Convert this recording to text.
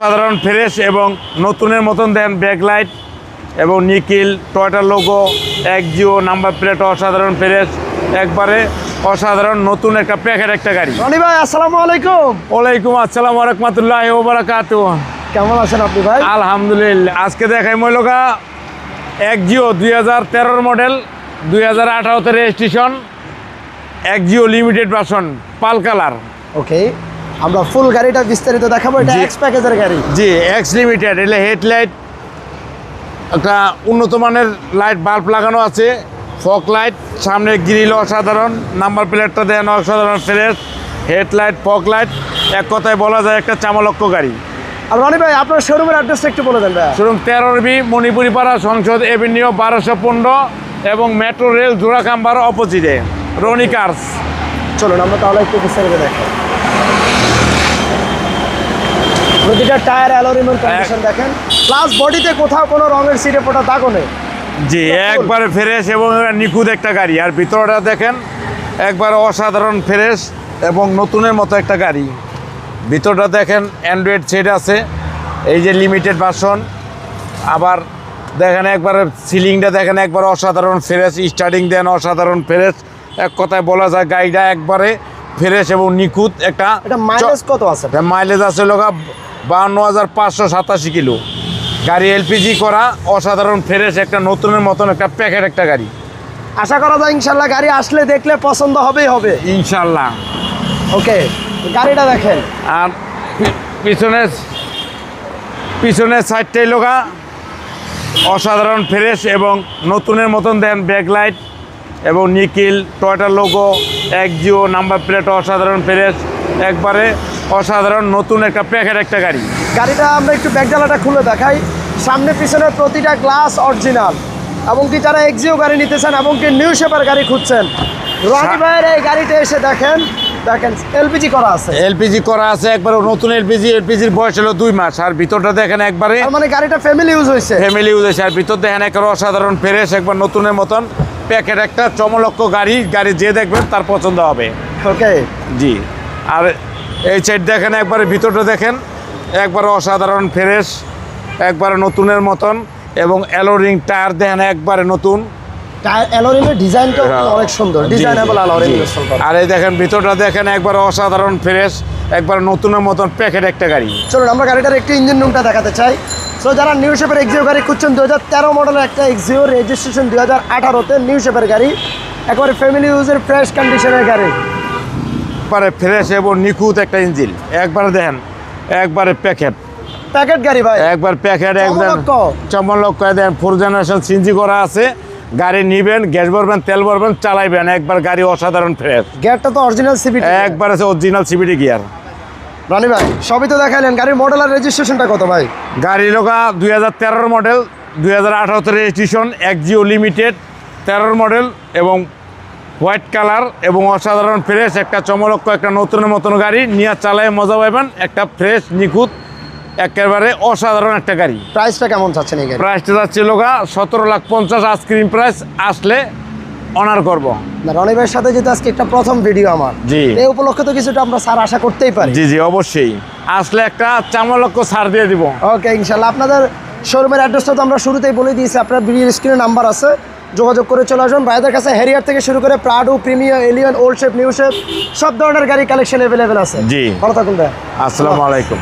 সাধারণ ফ্রেশ এবং নতুনের মতন দেন ব্যাকলাইট এবং নিকিল টয়টার লোগো এক জিও নাম্বার প্লেট অসাধারণ ফ্রেশ। একবারে অসাধারণ নতুন একটা প্যাকেট একটা গাড়ি। রনি ভাই আসসালামু আলাইকুম। ওয়ালাইকুম আসসালাম রহমতুল্লাহ ওবরাকাত কেমন আছেন আপনি ভাই? আলহামদুলিল্লাহ। আজকে দেখাই মইলকা এক জিও দুই হাজার তেরোর মডেল দুই হাজার আঠারোতে রেজিস্ট্রেশন এক Jio limited version pearl colour. Okay আমরা ফুল গাড়িটা বিস্তারিত দেখাবো এটা এক্স প্যাকেজের গাড়ি। জি এক্স লিমিটেড এলে হেডলাইট একটা উন্নত মানের লাইট বাল্ব লাগানো আছে ফক লাইট সামনে গ্রিল অসাধারণ নাম্বার প্লেটটা দেন অসাধারণ ফ্রেশ হেডলাইট ফক লাইট এক কথায় বলা যায় একটা চামালক্ষ গাড়ি। আর রনি ভাই আপনার শোরুমের অ্যাড্রেসটা একটু বলে দেন ভাই। সুতরাং তেরোর বি মণিপুরি পাড়া সংসদ এভিনিউ বারোশো পনেরো এবং মেট্রো রেল জোড়াকাম্বার অপোজিটে রনি কার্স চলুন আমরা তাহলে একটু বিস্তারিত দেখো। প্রতিটা টায়ার অ্যালোরিমের কন্ডিশন দেখেন। প্লাস বডিতে কোথাও কোনো রঙের সিটে ফোটা দাগও নেই। জি একবারে ফ্রেশ এবং নিখুঁত একটা গাড়ি। আর ভিতরটা দেখেন একবারে অসাধারণ ফ্রেশ এবং নতুনের মতো একটা গাড়ি। ভিতরটা দেখেন অ্যান্ড্রয়েড সেট আছে। এই যে লিমিটেড ভার্সন আবার দেখেন একবারে সিলিংটা দেখেন একবার অসাধারণ ফ্রেশ স্টার্টিং দেন অসাধারণ ফ্রেশ এক কথায় বলা যায় গাড়িটা একবারে ফ্রেশ এবং নিখুঁত একটা এটা মাইলেজ কত আছে? মাইলেজ আছে লোকা বাউন্ন হাজার পাঁচশো সাতাশি কিলো। গাড়ি এলপিজি করা অসাধারণ ফ্রেশ একটা নতুনের মতন একটা প্যাকেট একটা গাড়ি। আশা করা যায় ইনশাল্লাহ গাড়ি আসলে দেখলে পছন্দ হবেই হবে। ইনশাল্লাহ। ওকে গাড়িটা দেখেন। আর পিছনে পিছনের সাইডটাই লোকা অসাধারণ ফ্রেশ এবং নতুনের মতন দেন ব্যাকলাইট। এবং নিকিল টয়টার লোগো এক জিও নাম্বার প্লেট অসাধারণ ফ্রেশ। একবারে অসাধারণ নতুন একটা প্যাকেট একটা গাড়ি। গাড়িটা আমরা একটু ব্যাগডালাটা খুলে দেখাই। সামনে পিছনে প্রতিটা গ্লাস অরিজিনাল এবং কি যারা এক্সিও গাড়ি নিতে চান এবং কি নিউ শেপার গাড়ি খুঁজছেন রনি ভাইয়ের এই গাড়িতে এসে দেখেন। দেখেন এলপিজি করা আছে। এলপিজি করা আছে একবারে নতুন এলপিজি এলপিজির বয়স হলো দুই মাস। আর ভিতরটা দেখেন একবারে মানে গাড়িটা ফ্যামিলি ইউজ হয়েছে। ফ্যামিলি ইউজ হয়েছে। আর ভিতর দেখেন একবার অসাধারণ ফ্রেশ একবার নতুনের মতন। প্যাকেট একটা চমলক্ষ গাড়ি গাড়ি যে দেখবেন তার পছন্দ হবে। ওকে। জি। আর এই সাইড দেখেন একবারে ভিতরটা দেখেন একবারে অসাধারণ ফ্রেশ একবারে নতুনের মতন এবং অ্যালোরিং টায়ার দেখেন একবারে নতুন। ডিজাইনটা অনেক সুন্দর ডিজাইনেবল আর এই দেখেন ভিতরটা দেখেন একবার অসাধারণ ফ্রেশ একবার নতুনের মতন প্যাকেট একটা গাড়ি। চলুন আমরা গাড়িটার একটু ইঞ্জিন রুমটা দেখাতে চাই। সো যারা নিউ শেপের এক্সিও গাড়ি খুঁজছেন দু হাজার তেরো মডেলের একটা এক্সিও রেজিস্ট্রেশন দু হাজার আঠারোতে নিউ শেপের গাড়ি। একবারে ফ্যামিলি ইউজের ফ্রেশ কন্ডিশনের গাড়ি। একবারে ফ্রেশ এবং নিখুঁত একটা ইঞ্জিন একবারে দেখেন একবারে প্যাকেট। প্যাকেট গাড়ি ভাই। একবার প্যাকেট একবার চমলক্ষ। চমলক্ষ দেন ফোর জেনারেশন সিনজি করা আছে। গাড়ি নিবেন গ্যাস ভরবেন তেল ভরবেন চালাইবেন। একবার গাড়ি অসাধারণ ফ্রেশ গিয়ারটা তো অরিজিনাল সিবিটি একবার আছে অরিজিনাল সিবিডি গিয়ার রানি ভাই সবই তো দেখাইলেন গাড়ির মডেল আর রেজিস্ট্রেশনটা কত ভাই? গাড়ি লোকা দুই হাজার তেরোর মডেল দুই হাজার আঠারোতে রেজিস্ট্রেশন এক জিও লিমিটেড তেরোর মডেল এবং হোয়াইট কালার এবং অসাধারণ ফ্রেশ একটা চমলক্ষ একটা নতুনের মতন গাড়ি নিয়ে চালায় মজা পাবেন একটা ফ্রেশ নিখুঁত একেবারে অসাধারণ একটা গাড়ি। প্রাইসটা কেমন চাচ্ছেন এই গাড়ি? প্রাইসটা যাচ্ছে লোকা সতেরো লাখ পঞ্চাশ আইসক্রিম প্রাইস আসলে অনার করব। রনি ভাইয়ের সাথে যেহেতু আজকে একটা প্রথম ভিডিও আমার জি। এই উপলক্ষে তো কিছুটা আমরা স্যার আশা করতেই পারি। জি জি অবশ্যই। আসলে একটা চামলক্ষ ছাড় দিয়ে দিব। ওকে ইনশাল্লাহ আপনাদের শোরুমের অ্যাড্রেসটা তো আমরা শুরুতেই বলে দিয়েছি আপনার ভিডিও স্ক্রিনে নাম্বার আছে। যোগাযোগ করে চলে আসুন। ভাইদের কাছে হ্যারিয়ার থেকে শুরু করে Prado premier Allion old shape new shape সব ধরনের গাড়ি কালেকশন অ্যাভেলেবেল আছে। জি। ভালো থাকুন ভাই। আসসালামু আলাইকুম।